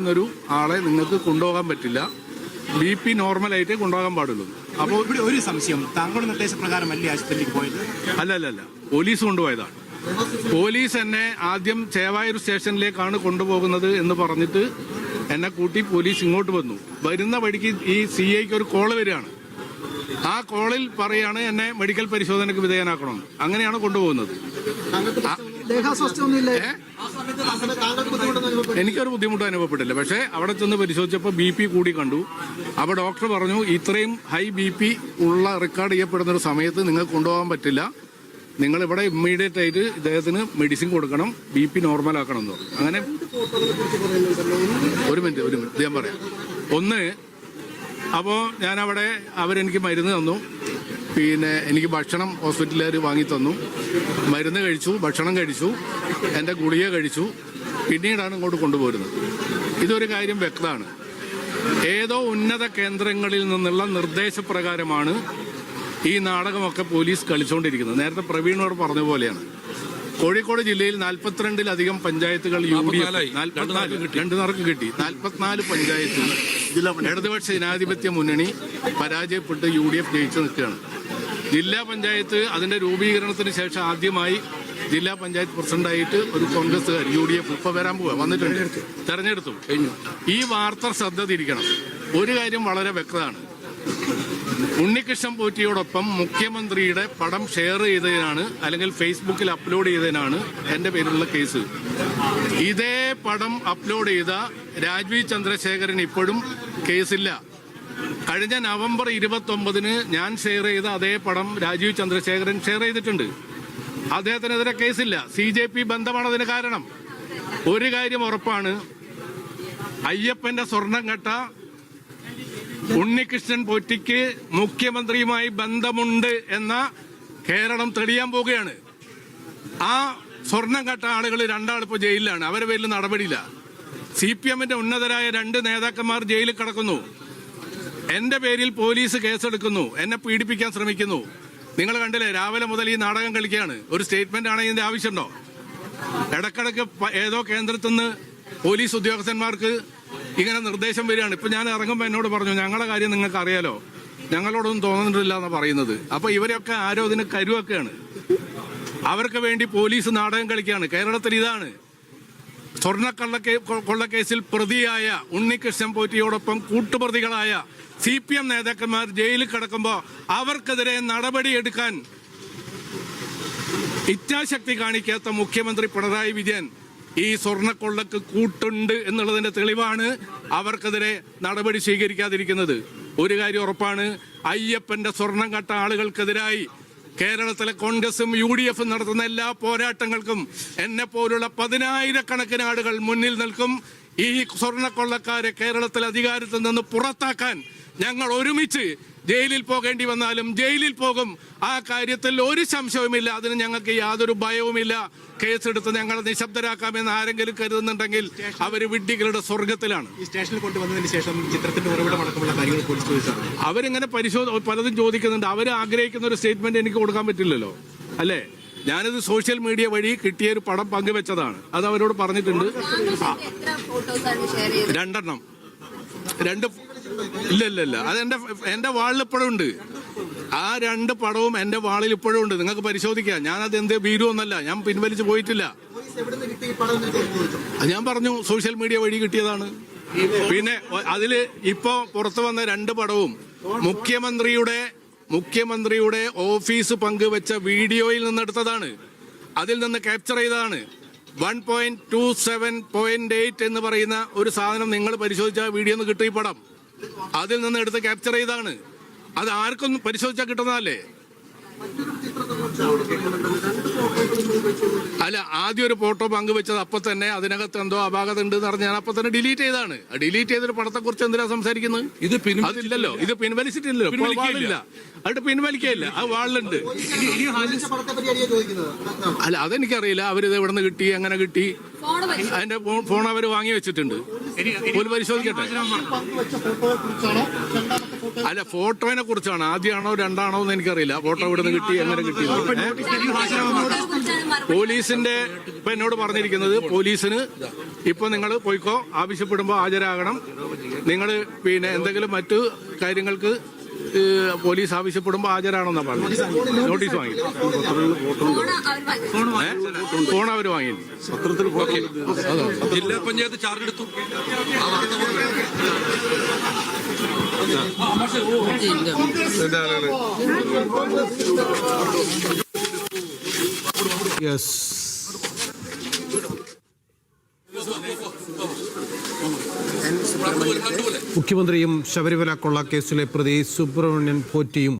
എന്നൊരു ആളെ നിങ്ങൾക്ക് കൊണ്ടുപോകാൻ പറ്റില്ല. ബി പി നോർമലായിട്ടേ കൊണ്ടുപോകാൻ പാടുള്ളൂ. അപ്പോൾ ഇവിടെ ഒരു സംശയം. താങ്കളുടെ നിർദ്ദേശപ്രകാരമല്ലേ ആശുപത്രിയിലേക്ക് പോയത്? അല്ല അല്ല അല്ല പോലീസ് കൊണ്ടുപോയതാണ്. പോലീസ് എന്നെ ആദ്യം ചേവായൂർ സ്റ്റേഷനിലേക്കാണ് കൊണ്ടുപോകുന്നത് എന്ന് പറഞ്ഞിട്ട് എന്നെ കൂട്ടി പോലീസ് ഇങ്ങോട്ട് വന്നു. വരുന്ന വഴിക്ക് ഈ സി ഐക്ക് ഒരു കോൾ വരികയാണ്. ആ കോളിൽ പറയാണ് എന്നെ മെഡിക്കൽ പരിശോധനയ്ക്ക് വിധേയനാക്കണം അങ്ങനെയാണ് കൊണ്ടുപോകുന്നത്. ദേഹാസ്വസ്ഥയൊന്നുമില്ല ഏ? എനിക്കൊരു ബുദ്ധിമുട്ട് അനുഭവപ്പെട്ടില്ല. പക്ഷേ അവിടെ ചെന്ന് പരിശോധിച്ചപ്പോൾ ബി പി കൂടി കണ്ടു. അപ്പോൾ ഡോക്ടർ പറഞ്ഞു ഇത്രയും ഹൈ ബി പി ഉള്ള റെക്കോർഡ് ചെയ്യപ്പെടുന്ന ഒരു സമയത്ത് നിങ്ങൾക്ക് കൊണ്ടുപോകാൻ പറ്റില്ല. നിങ്ങൾ ഇവിടെ ഇമ്മീഡിയറ്റ് ആയിട്ട് ഇദ്ദേഹത്തിന് മെഡിസിൻ കൊടുക്കണം ബി പി നോർമൽ ആക്കണം എന്ന് അങ്ങനെ ഒരു മിനിറ്റ് ഒരു മിനിറ്റ്. ഞാൻ പറയാം. ഒന്ന് അപ്പോൾ ഞാൻ അവിടെ അവരെനിക്ക് മരുന്ന് തന്നു. പിന്നെ എനിക്ക് ഭക്ഷണം ഹോസ്പിറ്റലുകാർ വാങ്ങി തന്നു മരുന്ന് കഴിച്ചു ഭക്ഷണം കഴിച്ചു എന്റെ ഗുളിക കഴിച്ചു. പിന്നീടാണ് ഇങ്ങോട്ട് കൊണ്ടുപോരുന്നത്. ഇതൊരു കാര്യം വ്യക്തമാണ്. ഏതോ ഉന്നത കേന്ദ്രങ്ങളിൽ നിന്നുള്ള നിർദ്ദേശപ്രകാരമാണ് ഈ നാടകമൊക്കെ പോലീസ് കളിച്ചുകൊണ്ടിരിക്കുന്നത് നേരത്തെ പ്രവീണോട് പറഞ്ഞ പോലെയാണ്. കോഴിക്കോട് ജില്ലയിൽ നാൽപ്പത്തിരണ്ടിലധികം പഞ്ചായത്തുകൾ യു ഡി എഫ് രണ്ടു നേർക്ക് കിട്ടി. നാൽപ്പത്തിനാല് പഞ്ചായത്തുകൾ. ഇടതുപക്ഷ ജനാധിപത്യ മുന്നണി പരാജയപ്പെട്ട് യു ഡി എഫ് ജയിച്ചു നിൽക്കുകയാണ്. ജില്ലാ പഞ്ചായത്ത് അതിന്റെ രൂപീകരണത്തിന് ശേഷം ആദ്യമായി ജില്ലാ പഞ്ചായത്ത് പ്രസിഡന്റായിട്ട് ഒരു കോൺഗ്രസ്സുകാർ യു ഡി എഫ് ഇപ്പൊ വരാൻ പോവുക വന്നിട്ടുണ്ട്. തെരഞ്ഞെടുത്തു. കഴിഞ്ഞു. ഈ വാർത്ത ശ്രദ്ധ തിരിക്കണം ഒരു കാര്യം വളരെ വ്യക്തമാണ്. ഉണ്ണികൃഷ്ണൻ പോറ്റിയോടൊപ്പം മുഖ്യമന്ത്രിയുടെ പടം ഷെയർ ചെയ്തതിനാണ് അല്ലെങ്കിൽ ഫേസ്ബുക്കിൽ അപ്ലോഡ് ചെയ്തതിനാണ് എന്റെ പേരിലുള്ള കേസ്. ഇതേ പടം അപ്ലോഡ് ചെയ്ത രാജ്വി ചന്ദ്രശേഖരൻ ഇപ്പോഴും കേസില്ല. കഴിഞ്ഞ നവംബർ ഇരുപത്തി ഒമ്പതിന് ഞാൻ ഷെയർ ചെയ്ത അതേ പടം രാജീവ് ചന്ദ്രശേഖരൻ ഷെയർ ചെയ്തിട്ടുണ്ട്. അദ്ദേഹത്തിനെതിരെ കേസില്ല. സി ജെ പി ബന്ധമാണ് അതിന് കാരണം. ഒരു കാര്യം ഉറപ്പാണ്. അയ്യപ്പന്റെ സ്വർണം കെട്ട ഉണ്ണികൃഷ്ണൻ പൊറ്റിക്ക് മുഖ്യമന്ത്രിയുമായി ബന്ധമുണ്ട് എന്ന കേരളം തെളിയാൻ പോവുകയാണ്. ആ സ്വർണം കെട്ട ആളുകൾ രണ്ടാളിപ്പോ ജയിലിലാണ്. അവരെ പേരിൽ നടപടിയില്ല. സി പി എമ്മിന്റെ ഉന്നതരായ രണ്ട് നേതാക്കന്മാർ ജയിലിൽ കിടക്കുന്നു. എന്റെ പേരിൽ പോലീസ് കേസെടുക്കുന്നു. എന്നെ പീഡിപ്പിക്കാൻ ശ്രമിക്കുന്നു. നിങ്ങൾ കണ്ടില്ലേ രാവിലെ മുതൽ ഈ നാടകം കളിക്കുകയാണ്. ഒരു സ്റ്റേറ്റ്മെന്റ് ആണെങ്കിൽ ഇതിന്റെ ആവശ്യമുണ്ടോ? ഇടക്കിടക്ക് ഏതോ കേന്ദ്രത്തിൽ നിന്ന് പോലീസ് ഉദ്യോഗസ്ഥന്മാർക്ക് ഇങ്ങനെ നിർദ്ദേശം വരികയാണ്. ഇപ്പൊ ഞാൻ ഇറങ്ങുമ്പോൾ എന്നോട് പറഞ്ഞു ഞങ്ങളുടെ കാര്യം നിങ്ങൾക്ക് അറിയാലോ. ഞങ്ങളോടൊന്നും തോന്നുന്നില്ല എന്നാണ് പറയുന്നത്. അപ്പൊ ഇവരൊക്കെ ആരോ ഇതിന് കരുവൊക്കെയാണ്. അവർക്ക് വേണ്ടി പോലീസ് നാടകം കളിക്കുകയാണ്. കേരളത്തിൽ ഇതാണ്. സ്വർണക്കള്ളക്കേ കൊള്ളക്കേസിൽ പ്രതിയായ ഉണ്ണികൃഷ്ണൻ പോറ്റിയോടൊപ്പം കൂട്ടുപ്രതികളായ സി പി എം നേതാക്കന്മാർ ജയിലിൽ കിടക്കുമ്പോൾ അവർക്കെതിരെ നടപടിയെടുക്കാൻ ഇച്ഛാശക്തി കാണിക്കാത്ത മുഖ്യമന്ത്രി പിണറായി വിജയൻ ഈ സ്വർണക്കൊള്ളക്ക് കൂട്ടുണ്ട് എന്നുള്ളതിന്റെ തെളിവാണ് അവർക്കെതിരെ നടപടി സ്വീകരിക്കാതിരിക്കുന്നത്. ഒരു കാര്യം ഉറപ്പാണ് അയ്യപ്പന്റെ സ്വർണം കട്ട ആളുകൾക്കെതിരായി കേരളത്തിലെ കോൺഗ്രസും യു ഡി എഫും നടത്തുന്ന എല്ലാ പോരാട്ടങ്ങൾക്കും എന്നെ പോലുള്ള പതിനായിരക്കണക്കിന് ആളുകൾ മുന്നിൽ നിൽക്കും. ഈ സ്വർണക്കൊള്ളക്കാരെ കേരളത്തിൽ അധികാരത്തിൽ നിന്ന് പുറത്താക്കാൻ ഞങ്ങൾ ഒരുമിച്ച് ജയിലിൽ പോകേണ്ടി വന്നാലും ജയിലിൽ പോകും. ആ കാര്യത്തിൽ ഒരു സംശയവുമില്ല. അതിന് ഞങ്ങൾക്ക് യാതൊരു ഭയവുമില്ല. കേസെടുത്ത് ഞങ്ങളെ നിശബ്ദരാക്കാമെന്ന് ആരെങ്കിലും കരുതുന്നുണ്ടെങ്കിൽ അവർ വിഡ്ഢികളുടെ സ്വർഗത്തിലാണ് ഈ സ്റ്റേഷനിൽ കൊണ്ടുവന്നതിന് ശേഷം ചിത്രത്തിന്റെ കാര്യങ്ങൾ അവരിങ്ങനെ പരിശോധ പലതും ചോദിക്കുന്നുണ്ട്. അവർ ആഗ്രഹിക്കുന്ന ഒരു സ്റ്റേറ്റ്മെന്റ് എനിക്ക് കൊടുക്കാൻ പറ്റില്ലല്ലോ. അല്ലേ? ഞാനിത് സോഷ്യൽ മീഡിയ വഴി കിട്ടിയ ഒരു പടം പങ്കുവെച്ചതാണ്. അത് അവരോട് പറഞ്ഞിട്ടുണ്ട്. രണ്ടെണ്ണം. രണ്ട് ഇല്ല ഇല്ല ഇല്ല. അത് എന്റെ എന്റെ വാളിൽ ഇപ്പോഴും ഉണ്ട്. ആ രണ്ട് പടവും എന്റെ വാളിൽ ഇപ്പോഴും ഉണ്ട്. നിങ്ങൾക്ക് പരിശോധിക്കാം. ഞാനത് എന്ത് ഭീരുവൊന്നല്ല ഞാൻ പിൻവലിച്ചു പോയിട്ടില്ല. ഞാൻ പറഞ്ഞു സോഷ്യൽ മീഡിയ വഴി കിട്ടിയതാണ്. പിന്നെ അതിൽ ഇപ്പോ പുറത്തു വന്ന രണ്ട് പടവും മുഖ്യമന്ത്രിയുടെ മുഖ്യമന്ത്രിയുടെ ഓഫീസ് പങ്കുവെച്ച വീഡിയോയിൽ നിന്നെടുത്തതാണ് അതിൽ നിന്ന് ക്യാപ്ചർ ചെയ്തതാണ്. One point two seven point eight എന്ന് പറയുന്ന ഒരു സാധനം നിങ്ങൾ പരിശോധിച്ച വീഡിയോ നിന്ന് കിട്ടും ഈ പടം. അതിൽ നിന്ന് എടുത്ത് ക്യാപ്ചർ ചെയ്താണ്. അത് ആർക്കും പരിശോധിച്ചാൽ കിട്ടുന്നതല്ലേ? അല്ല ആദ്യം ഒരു ഫോട്ടോ പങ്കുവെച്ചത് അപ്പൊ തന്നെ അതിനകത്ത് എന്തോ അപാകത ഉണ്ട് എന്ന് പറഞ്ഞ് ഞാൻ അപ്പൊ തന്നെ ഡിലീറ്റ് ചെയ്താണ് ഡിലീറ്റ് ചെയ്തൊരു പടത്തെ കുറിച്ച് എന്തിനാ സംസാരിക്കുന്നത്? ഇത്. അതില്ലല്ലോ ഇത് പിൻവലിച്ചിട്ടില്ലല്ലോ. പിൻവലിക്കില്ല അവിടെ പിൻവലിക്കില്ല ആ വാളിലുണ്ട്. ചോദിക്കുന്നത് അല്ല അതെനിക്കറിയില്ല. അവരിത് എവിടെ നിന്ന് കിട്ടി എങ്ങനെ കിട്ടി? ഫോൺ അതിന്റെ ഫോൺ അവർ വാങ്ങി വെച്ചിട്ടുണ്ട്. പോലും പരിശോധിക്കട്ടെ. അല്ല ഫോട്ടോനെ കുറിച്ചാണ് ആദ്യമാണോ രണ്ടാണോ എന്ന് എനിക്കറിയില്ല. ഫോട്ടോ ഇവിടെ നിന്ന് കിട്ടി എങ്ങനെ കിട്ടി പോലീസിന്റെ ഇപ്പൊ എന്നോട് പറഞ്ഞിരിക്കുന്നത് പോലീസിന് ഇപ്പൊ നിങ്ങൾ പോയിക്കോ ആവശ്യപ്പെടുമ്പോൾ ഹാജരാകണം. നിങ്ങൾ പിന്നെ എന്തെങ്കിലും മറ്റു കാര്യങ്ങൾക്ക് പോലീസ് ആവശ്യപ്പെടുമ്പോൾ ഹാജരാണെന്നാണ് പറഞ്ഞത്. നോട്ടീസ് വാങ്ങി. ഫോണ് അവർ വാങ്ങി. ഫോൺ അവർ വാങ്ങി ജില്ലാ പഞ്ചായത്ത് ചാർജ് എടുത്തു. യെസ് മുഖ്യമന്ത്രിയും ശബരിമല കൊള്ള കേസിലെ പ്രതി സുബ്രഹ്മണ്യൻ പോറ്റിയും